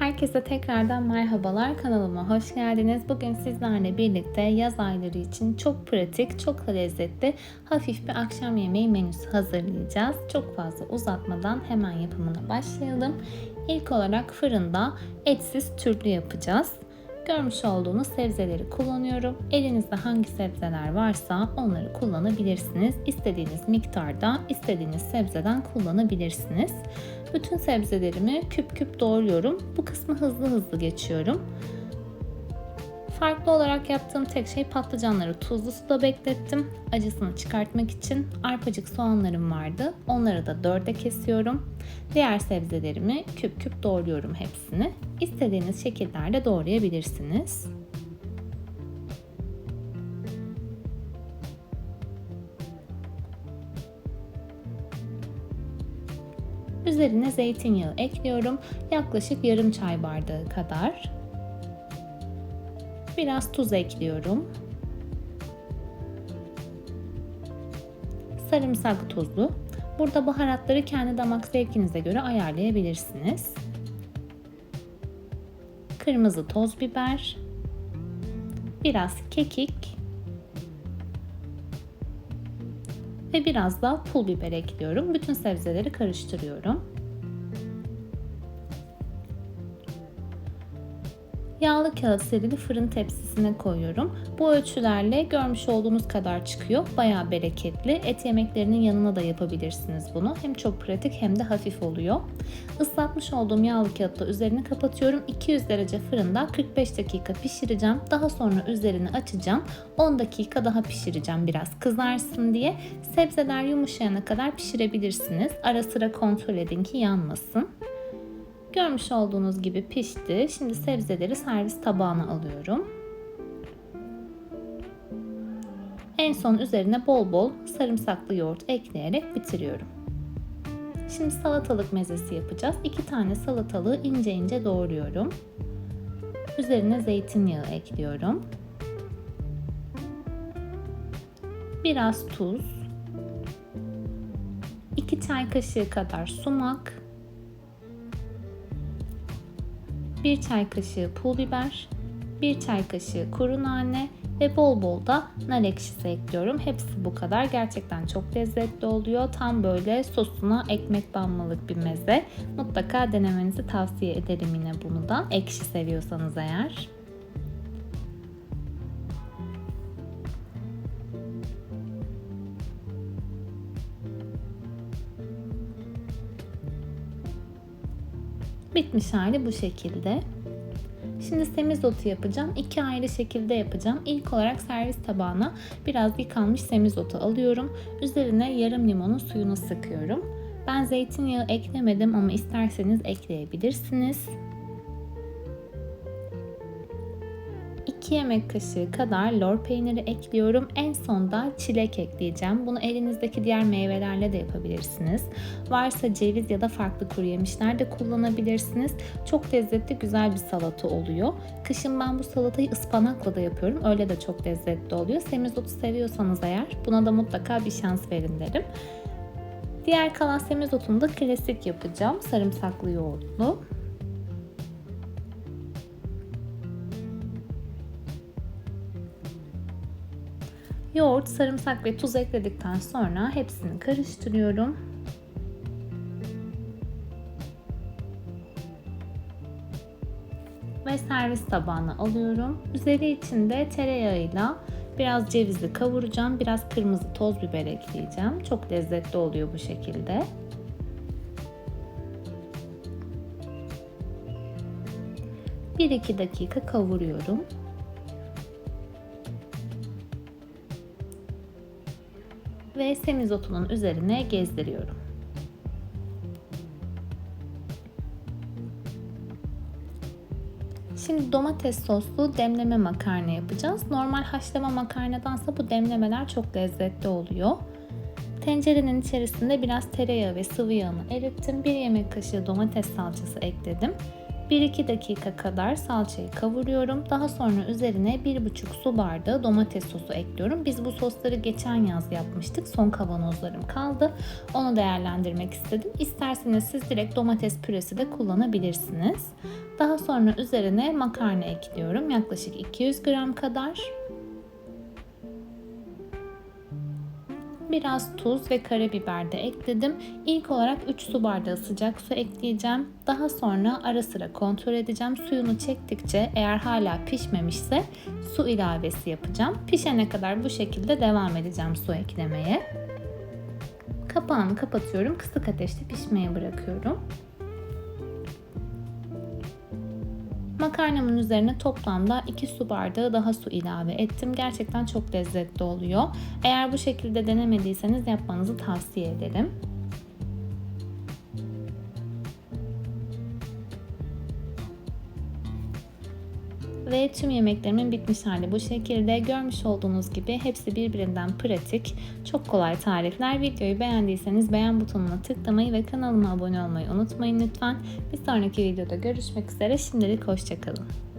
Herkese tekrardan merhabalar kanalıma hoş geldiniz. Bugün sizlerle birlikte yaz ayları için çok pratik, çok da lezzetli, hafif bir akşam yemeği menüsü hazırlayacağız. Çok fazla uzatmadan hemen yapımına başlayalım. İlk olarak fırında etsiz türlü yapacağız. Görmüş olduğunuz sebzeleri kullanıyorum. Elinizde hangi sebzeler varsa onları kullanabilirsiniz. İstediğiniz miktarda, istediğiniz sebzeden kullanabilirsiniz. Bütün sebzelerimi küp küp doğruyorum. Bu kısmı hızlı hızlı geçiyorum. Farklı olarak yaptığım tek şey patlıcanları tuzlu suda beklettim. Acısını çıkartmak için arpacık soğanlarım vardı. Onları da dörde kesiyorum. Diğer sebzelerimi küp küp doğruyorum hepsini. İstediğiniz şekillerde doğrayabilirsiniz. Üzerine zeytinyağı ekliyorum. Yaklaşık yarım çay bardağı kadar. Biraz tuz ekliyorum. Sarımsak tozu. Burada baharatları kendi damak zevkinize göre ayarlayabilirsiniz. Kırmızı toz biber. Biraz kekik. Ve biraz da pul biber ekliyorum. Bütün sebzeleri karıştırıyorum. Yağlı kağıt serili fırın tepsisine koyuyorum. Bu ölçülerle görmüş olduğunuz kadar çıkıyor. Bayağı bereketli. Et yemeklerinin yanına da yapabilirsiniz bunu. Hem çok pratik hem de hafif oluyor. Islatmış olduğum yağlı kağıtla üzerini kapatıyorum. 200 derece fırında 45 dakika pişireceğim. Daha sonra üzerini açacağım. 10 dakika daha pişireceğim biraz kızarsın diye. Sebzeler yumuşayana kadar pişirebilirsiniz. Ara sıra kontrol edin ki yanmasın. Görmüş olduğunuz gibi pişti. Şimdi sebzeleri servis tabağına alıyorum. En son üzerine bol bol sarımsaklı yoğurt ekleyerek bitiriyorum. Şimdi salatalık mezesi yapacağız. İki tane salatalığı ince ince doğruyorum. Üzerine zeytinyağı ekliyorum. Biraz tuz. 2 çay kaşığı kadar sumak. 1 çay kaşığı pul biber, 1 çay kaşığı kuru nane ve bol bol da nar ekşisi ekliyorum. Hepsi bu kadar. Gerçekten çok lezzetli oluyor. Tam böyle sosuna ekmek banmalık bir meze. Mutlaka denemenizi tavsiye ederim yine bunu da. Ekşi seviyorsanız eğer. Bitmiş hali bu şekilde. Şimdi semizotu yapacağım. İki ayrı şekilde yapacağım. İlk olarak servis tabağına biraz yıkanmış semizotu alıyorum. Üzerine yarım limonun suyunu sıkıyorum. Ben zeytinyağı eklemedim ama isterseniz ekleyebilirsiniz. 2 yemek kaşığı kadar lor peyniri ekliyorum. En sonda çilek ekleyeceğim. Bunu elinizdeki diğer meyvelerle de yapabilirsiniz. Varsa ceviz ya da farklı kuru yemişler de kullanabilirsiniz. Çok lezzetli güzel bir salata oluyor. Kışın ben bu salatayı ıspanakla da yapıyorum. Öyle de çok lezzetli oluyor. Semizotu seviyorsanız eğer buna da mutlaka bir şans verin derim. Diğer kalan semizotunu da klasik yapacağım. Sarımsaklı yoğurtlu. Yoğurt, sarımsak ve tuz ekledikten sonra hepsini karıştırıyorum. Ve servis tabağına alıyorum. Üzeri içinde tereyağıyla biraz cevizli kavuracağım. Biraz kırmızı toz biber ekleyeceğim. Çok lezzetli oluyor bu şekilde. Bir iki dakika kavuruyorum. Ve semizotunun üzerine gezdiriyorum. Şimdi domates soslu demleme makarna yapacağız. Normal haşlama makarnadansa bu demlemeler çok lezzetli oluyor. Tencerenin içerisinde biraz tereyağı ve sıvı yağını erittim. Bir yemek kaşığı domates salçası ekledim. 1-2 dakika kadar salçayı kavuruyorum. Daha sonra üzerine 1,5 su bardağı domates sosu ekliyorum. Biz bu sosları geçen yaz yapmıştık. Son kavanozlarım kaldı. Onu değerlendirmek istedim. İsterseniz siz direkt domates püresi de kullanabilirsiniz. Daha sonra üzerine makarna ekliyorum. Yaklaşık 200 gram kadar. Biraz tuz ve karabiber de ekledim. İlk olarak 3 su bardağı sıcak su ekleyeceğim. Daha sonra ara sıra kontrol edeceğim. Suyunu çektikçe eğer hala pişmemişse su ilavesi yapacağım. Pişene kadar bu şekilde devam edeceğim su eklemeye. Kapağını kapatıyorum. Kısık ateşte pişmeye bırakıyorum. Makarnamın üzerine toplamda 2 su bardağı daha su ilave ettim. Gerçekten çok lezzetli oluyor. Eğer bu şekilde denemediyseniz yapmanızı tavsiye ederim. Ve tüm yemeklerimin bitmiş hali bu şekilde. Görmüş olduğunuz gibi hepsi birbirinden pratik, çok kolay tarifler. Videoyu beğendiyseniz beğen butonuna tıklamayı ve kanalıma abone olmayı unutmayın lütfen. Bir sonraki videoda görüşmek üzere. Şimdilik hoşçakalın.